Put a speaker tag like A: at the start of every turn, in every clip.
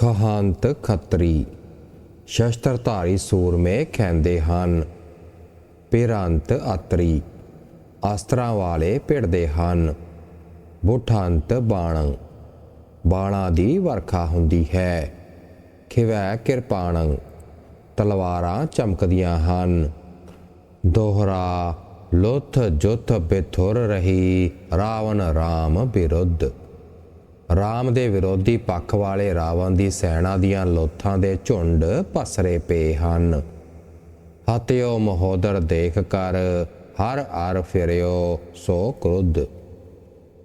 A: ਖਹੰਤ ਖੱਤਰੀ। ਸ਼ਸਤਰਧਾਰੀ ਸੂਰਮੇ ਕਹਿੰਦੇ ਹਨ, ਪਿਰੰਤ ਅਤਰੀ। ਅਸਤਰਾਂ ਵਾਲੇ ਭਿੜਦੇ ਹਨ, ਬੁੱਠੰਤ ਬਾਣੰ। ਬਾਣਾ ਦੀ ਵਰਖਾ ਹੁੰਦੀ ਹੈ, ਖਿਵੈ ਕਿਰਪਾਣੰ। ਤਲਵਾਰਾਂ ਚਮਕਦੀਆਂ ਹਨ, ਦੋਹਰਾ ਲੁੱਥ ਜੁੱਥ ਬਿਥੁਰ ਰਹੀ ਰਾਵਣ ਰਾਮ ਵਿਰੁੱਧ ਰਾਮ ਦੇ ਵਿਰੋਧੀ ਪੱਖ ਵਾਲੇ ਰਾਵਣ ਦੀ ਸੈਨਾ ਦੀਆਂ ਲੋਥਾਂ ਦੇ ਝੁੰਡ ਪਸਰੇ ਪਏ ਹਨ। ਹਤਿਓ ਮਹੋਦਰ ਦੇਖ ਕਰ ਹਰ ਅਰ ਫਿਰਿਓ ਸੋ ਕ੍ਰੁੱਧ।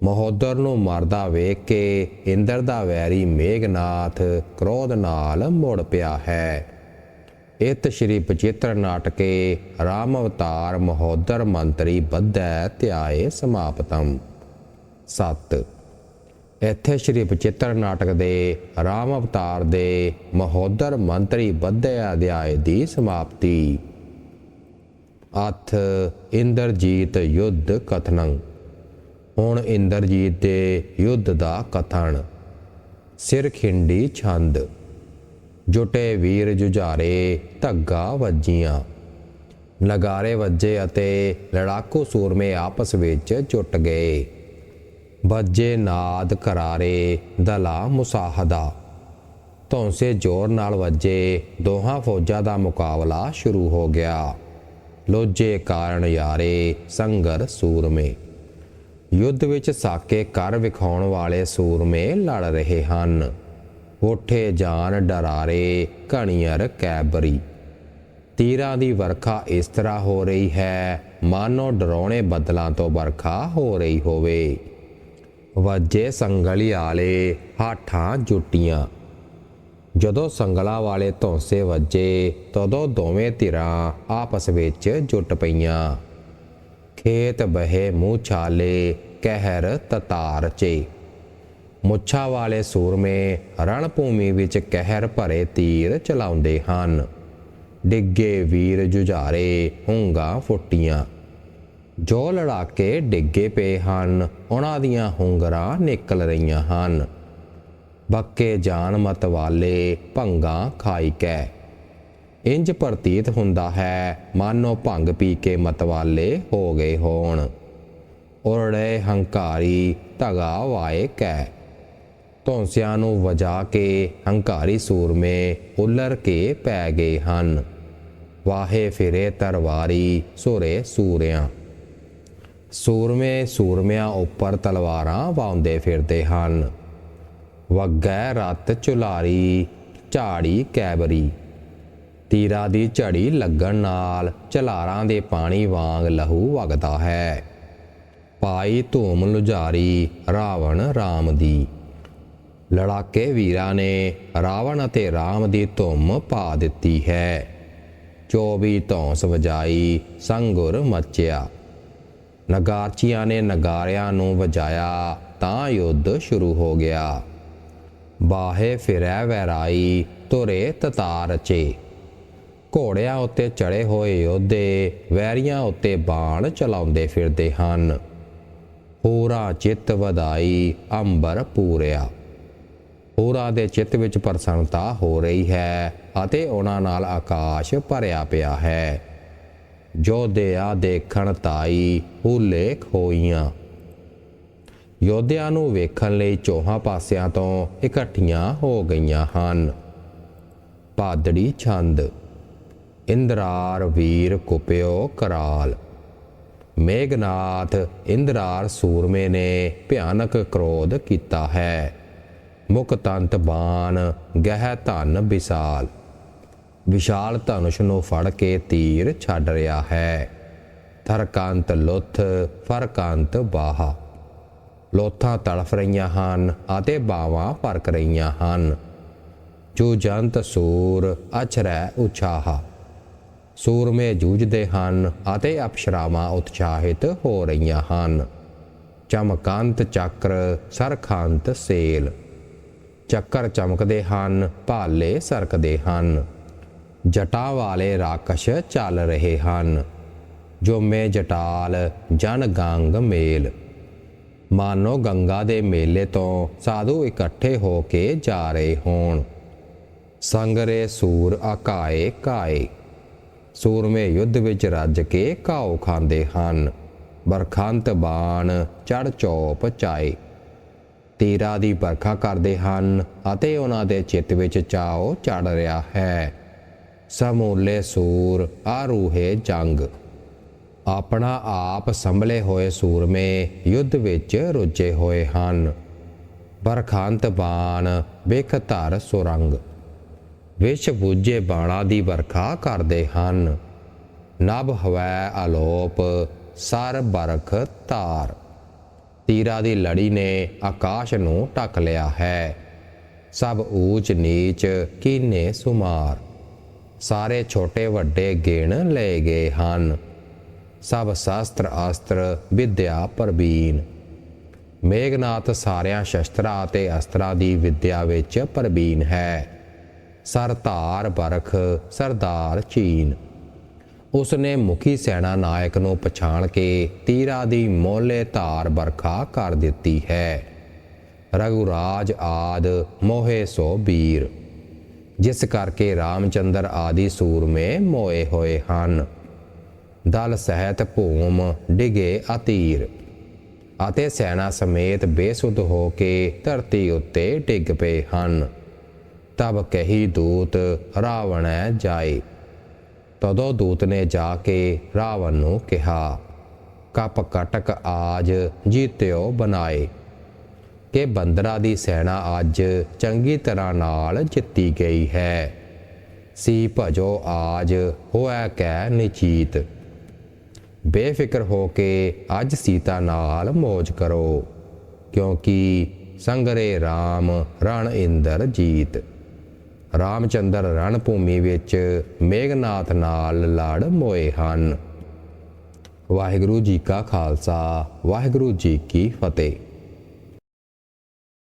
A: ਮਹੋਦਰ ਨੂੰ ਮਰਦਾ ਵੇਖ ਕੇ ਇੰਦਰ ਦਾ ਵੈਰੀ ਮੇਘਨਾਥ ਕ੍ਰੋਧ ਨਾਲ ਮੁੜ ਪਿਆ ਹੈ। ਇਤ ਸ਼੍ਰੀ ਬਚਿੱਤਰ ਨਾਟਕੇ ਰਾਮ ਅਵਤਾਰ ਮਹੋਦਰ ਮੰਤਰੀ ਬੱਧੈ ਧਿਆਏ ਸਮਾਪਤਮ। 7 ਇੱਥੇ ਸ਼੍ਰੀ ਬਚਿੱਤਰ ਨਾਟਕ ਦੇ ਰਾਮ ਅਵਤਾਰ ਦੇ ਮਹੋਦਰ ਮੰਤਰੀ ਬੱਧੇ ਅਧਿਆਏ ਦੀ ਸਮਾਪਤੀ। ਅਥ ਇੰਦਰਜੀਤ ਯੁੱਧ ਕਥਨੰ। ਹੁਣ ਇੰਦਰਜੀਤ ਦੇ ਯੁੱਧ ਦਾ ਕਥਨ। ਸਿਰ ਖਿੰਡੀ ਛੰਦ। ਜੁਟੇ ਵੀਰ ਜੁਝਾਰੇ ਧੱਗਾ ਵੱਜੀਆਂ। ਨਗਾਰੇ ਵੱਜੇ ਅਤੇ ਲੜਾਕੂ ਸੂਰਮੇ ਆਪਸ ਵਿੱਚ ਜੁਟ ਗਏ। ਵੱਜੇ ਨਾਦ ਕਰਾਰੇ ਦਲਾ ਮੁਸਾਹਦਾ। ਧੌਂਸੇ ਜ਼ੋਰ ਨਾਲ ਵੱਜੇ, ਦੋਹਾਂ ਫੌਜਾਂ ਦਾ ਮੁਕਾਬਲਾ ਸ਼ੁਰੂ ਹੋ ਗਿਆ। ਲੋਜੇ ਕਾਰਨ ਯਾਰੇ ਸੰਗਰ ਸੂਰਮੇ। ਯੁੱਧ ਵਿੱਚ ਸਾਕੇ ਕਰ ਵਿਖਾਉਣ ਵਾਲੇ ਸੂਰਮੇ ਲੜ ਰਹੇ ਹਨ। ਉਠੇ ਜਾਨ ਡਰਾਰੇ ਘਣੀਅਰ ਕੈਬਰੀ। ਤੀਰਾਂ ਦੀ ਵਰਖਾ ਇਸ ਤਰ੍ਹਾਂ ਹੋ ਰਹੀ ਹੈ, ਮਾਨੋ ਡਰਾਉਣੇ ਬੱਦਲਾਂ ਤੋਂ ਵਰਖਾ ਹੋ ਰਹੀ ਹੋਵੇ। ਵੱਜੇ ਸੰਗਲੀ ਆਲੇ ਹਾਠਾਂ ਜੁੱਟੀਆਂ। ਜਦੋਂ ਸੰਗਲਾ ਵਾਲੇ ਧੌਂਸੇ ਵੱਜੇ, ਤਦੋਂ ਦੋਵੇਂ ਧਿਰਾਂ ਆਪਸ ਵਿੱਚ ਜੁਟ ਪਈਆਂ। ਖੇਤ ਬਹੇ ਮੂੰਹ ਛਾਲੇ, ਕਹਿਰ ਤਤਾਰ ਚੇ। ਮੁੱਛਾਂ ਵਾਲੇ ਸੂਰਮੇ ਰਣ ਭੂਮੀ ਵਿੱਚ ਕਹਿਰ ਭਰੇ ਤੀਰ ਚਲਾਉਂਦੇ ਹਨ। ਡਿੱਗੇ ਵੀਰ ਜੁਝਾਰੇ ਹੁੰਗਾ ਫੁੱਟੀਆਂ। ਜੋ ਲੜਾਕੇ ਡਿੱਗੇ ਪਏ ਹਨ, ਉਹਨਾਂ ਦੀਆਂ ਹੁੰਗਰਾਂ ਨਿਕਲ ਰਹੀਆਂ ਹਨ। ਬੱਕੇ ਜਾਨ ਮਤ ਵਾਲੇ ਭੰਗਾ ਖਾਈ ਕੈ। ਇੰਜ ਪ੍ਰਤੀਤ ਹੁੰਦਾ ਹੈ, ਮਾਨੋ ਭੰਗ ਪੀ ਕੇ ਮਤਵਾਲੇ ਹੋ ਗਏ ਹੋਣ। ਉਰੜੇ ਹੰਕਾਰੀ ਧਗਾ ਵਾਏ ਕੈ। ਧੌਂਸਿਆਂ ਨੂੰ ਵਜਾ ਕੇ ਹੰਕਾਰੀ ਸੂਰਮੇ ਉਲਰ ਕੇ ਪੈ ਗਏ ਹਨ। ਵਾਹੇ ਫਿਰੇ ਤਰਵਾਰੀ, ਸੁਰੇ ਸੂਰਿਆਂ। ਸੂਰਮੇ ਸੂਰਮਿਆਂ ਉੱਪਰ ਤਲਵਾਰਾਂ ਵਾਉਂਦੇ ਫਿਰਦੇ ਹਨ। ਵਗੈ ਰਤ ਚੁਲਾਰੀ ਝਾੜੀ ਕੈਬਰੀ। ਤੀਰਾ ਦੀ ਝੜੀ ਲੱਗਣ ਨਾਲ ਚਲਾਰਾਂ ਦੇ ਪਾਣੀ ਵਾਂਗ ਲਹੂ ਵਗਦਾ ਹੈ। ਪਾਈ ਧੂਮ ਲੁਝਾਰੀ ਰਾਵਣ RAM ਦੀ। ਲੜਾਕੇ ਵੀਰਾਂ ਨੇ ਰਾਵਣ ਅਤੇ RAM ਦੀ ਧੂਮ ਪਾ ਦਿੱਤੀ ਹੈ। 24 ਧੌਂਸ ਵਜਾਈ ਸੰਗੁਰ ਮਚਿਆ। ਨਗਾਰਚੀਆਂ ਨੇ ਨਗਾਰਿਆਂ ਨੂੰ ਵਜਾਇਆ, ਤਾਂ ਯੁੱਧ ਸ਼ੁਰੂ ਹੋ ਗਿਆ। ਬਾਹੇ ਫਿਰੈ ਵੈਰਾਈ ਤੁਰੇ ਤਤਾਰ ਚੇ ਘੋੜਿਆਂ ਉੱਤੇ ਚੜੇ ਹੋਏ ਯੋਧੇ ਵੈਰੀਆਂ ਉੱਤੇ ਬਾਣ ਚਲਾਉਂਦੇ ਫਿਰਦੇ ਹਨ। ਪੂਰਾ ਚਿੱਤ ਵਧਾਈ, ਅੰਬਰ ਪੂਰਿਆ। ਪੂਰਾ ਦੇ ਚਿੱਤ ਵਿੱਚ ਪ੍ਰਸੰਨਤਾ ਹੋ ਰਹੀ ਹੈ ਅਤੇ ਉਹਨਾਂ ਨਾਲ ਆਕਾਸ਼ ਭਰਿਆ ਪਿਆ ਹੈ। ਯੋਧਿਆ ਦੇਖਣ ਤਾਈ ਹੁਲੇ ਖੋਈਆਂ। ਯੋਧਿਆਂ ਨੂੰ ਵੇਖਣ ਲਈ ਚੋਹਾਂ ਪਾਸਿਆਂ ਤੋਂ ਇਕੱਠੀਆਂ ਹੋ ਗਈਆਂ ਹਨ। ਪਾਦੜੀ ਛੰਦ, ਇੰਦਰਾਰ ਵੀਰ ਕੁਪਿਓ ਕਰਾਲ, ਮੇਘਨਾਥ ਇੰਦਰਾਰ ਸੂਰਮੇ ਨੇ ਭਿਆਨਕ ਕ੍ਰੋਧ ਕੀਤਾ ਹੈ। ਮੁਕਤੰਤ ਬਾਣ ਗਹਿ ਧਨ ਵਿਸਾਲ। ਵਿਸ਼ਾਲ ਧਨੁਸ਼ ਨੂੰ ਫੜ ਕੇ ਤੀਰ ਛੱਡ ਰਿਹਾ ਹੈ। ਥਰਕਾਂਤ ਲੁੱਥ, ਫਰਕਾਂਤ ਬਾਹਾ। ਲੋਥਾਂ ਤੜਫ ਰਹੀਆਂ ਹਨ ਅਤੇ ਬਾਵਾਂ ਫ਼ਰਕ ਰਹੀਆਂ ਹਨ। ਜੋ ਜੰਤ ਸੂਰ ਅਛਰੈ ਉਛਾਹਾ। ਸੂਰਮੇ ਜੂਝਦੇ ਹਨ ਅਤੇ ਅਪਸ਼ਰਾਵਾਂ ਉਤਸ਼ਾਹਿਤ ਹੋ ਰਹੀਆਂ ਹਨ। ਚਮਕੰਤ ਚੱਕਰ, ਸਰਖੰਤ ਸੇਲ। ਚੱਕਰ ਚਮਕਦੇ ਹਨ, ਭਾਲੇ ਸਰਕਦੇ ਹਨ। ਜਟਾ ਵਾਲੇ ਰਾਕਸ਼ ਚੱਲ ਰਹੇ ਹਨ, ਜੋ ਮੇ ਜਟਾਲ ਜਨ ਗੰਗ ਮੇਲ। ਮਾਨੋ ਗੰਗਾ ਦੇ ਮੇਲੇ ਤੋਂ ਸਾਧੂ ਇਕੱਠੇ ਹੋ ਕੇ ਜਾ ਰਹੇ ਹੋਣ। ਸੰਗਰੇ ਸੂਰ ਆਕਾਏ ਕਾਏ, ਸੂਰਮੇ ਯੁੱਧ ਵਿੱਚ ਰੱਜ ਕੇ ਘਾਉ ਖਾਂਦੇ ਹਨ, ਬਰਖੰਤ ਬਾਣ ਚੜ ਚੋਪ ਚਾਏ। ਤੀਰਾਂ ਦੀ ਵਰਖਾ ਕਰਦੇ ਹਨ ਅਤੇ ਉਹਨਾਂ ਦੇ ਚਿੱਤ ਵਿੱਚ ਚਾਓ ਚੜ ਰਿਹਾ ਹੈ। ਸਮੂਲੇ ਸੂਰ ਆਰੂਹੇ ਜੰਗ। ਆਪਣਾ ਆਪ ਸੰਭਲੇ ਹੋਏ ਸੂਰਮੇ, ਯੁੱਧ ਵਿੱਚ ਰੁੱਝੇ ਹੋਏ ਹਨ। ਬਰਖਾਂਤ ਬਾਣ ਵੇਖ ਸੁਰੰਗ। ਵਿਸ਼ ਬੂਝੇ ਬਾਣਾ ਦੀ ਵਰਖਾ ਕਰਦੇ ਹਨ। ਨਭ ਹਵੈ ਆਲੋਪ ਸਰ ਬਰਖ ਤਾਰ ਤੀਰਾ ਦੀ ਲੜੀ ਨੇ ਆਕਾਸ਼ ਨੂੰ ਢੱਕ ਲਿਆ ਹੈ। ਸਭ ਊਚ ਨੀਚ ਕੀਨੇ ਸੁਮਾਰ। ਸਾਰੇ ਛੋਟੇ ਵੱਡੇ ਗਿਣ ਲਏ ਗਏ ਹਨ। ਸਭ ਸ਼ਾਸਤਰ ਆਸਤਰ ਵਿਦਿਆ ਪ੍ਰਬੀਨ ਮੇਘਨਾਥ ਸਾਰਿਆਂ ਸ਼ਸਤਰਾਂ ਅਤੇ ਅਸਤਰਾਂ ਦੀ ਵਿਦਿਆ ਵਿੱਚ ਪ੍ਰਬੀਨ ਹੈ। ਸਰਦਾਰ ਬਰਖ, ਸਰਦਾਰ ਚੀਨ। ਉਸਨੇ ਮੁਖੀ ਸੈਨਾ ਨਾਇਕ ਨੂੰ ਪਛਾਣ ਕੇ ਤੀਰਾ ਦੀ ਮੋਲੇ ਧਾਰ ਬਰਖਾ ਕਰ ਦਿੱਤੀ ਹੈ। ਰਘੁਰਾਜ ਆਦ ਮੋਹੇ ਸੋ ਵੀਰ ਜਿਸ ਕਰਕੇ ਰਾਮਚੰਦਰ ਆਦਿ ਸੂਰਮੇ ਮੋਏ ਹੋਏ ਹਨ। ਦਲ ਸਹਿਤ ਭੂਮ ਡਿਗੇ ਅਤੀਰ ਅਤੇ ਸੈਨਾ ਸਮੇਤ ਬੇਸੁੱਧ ਹੋ ਕੇ ਧਰਤੀ ਉੱਤੇ ਡਿੱਗ ਪਏ ਹਨ। ਤਬ ਕਹੀ ਦੂਤ, ਰਾਵਣੈ ਜਾਏ। ਤਦੋਂ ਦੂਤ ਨੇ ਜਾ ਕੇ ਰਾਵਣ ਨੂੰ ਕਿਹਾ ਕਪ ਕਟਕ ਆਜ ਜੀਤਿਓ ਬਣਾਏ ਕਿ ਬੰਦਰਾ ਦੀ ਸੈਨਾ ਅੱਜ ਚੰਗੀ ਤਰ੍ਹਾਂ ਨਾਲ ਜਿੱਤੀ ਗਈ ਹੈ। ਸੀ ਭਜੋ ਆਜ ਹੋਇਆ ਕੈ ਨਿਚੀਤ। ਬੇਫਿਕਰ ਹੋ ਕੇ ਅੱਜ ਸੀਤਾ ਨਾਲ ਮौज ਕਰੋ, ਕਿਉਂਕਿ ਸੰਗਰੇ RAM ਰਣ ਇੰਦਰ ਜੀਤ। ਰਾਮਚੰਦਰ ਰਣ ਭੂਮੀ ਵਿੱਚ ਮੇਘਨਾਥ ਨਾਲ ਲੜ ਮੋਏ ਹਨ। ਵਾਹਿਗੁਰੂ ਜੀ ਕਾ ਖਾਲਸਾ, ਵਾਹਿਗੁਰੂ ਜੀ ਕੀ ਫਤਿਹ।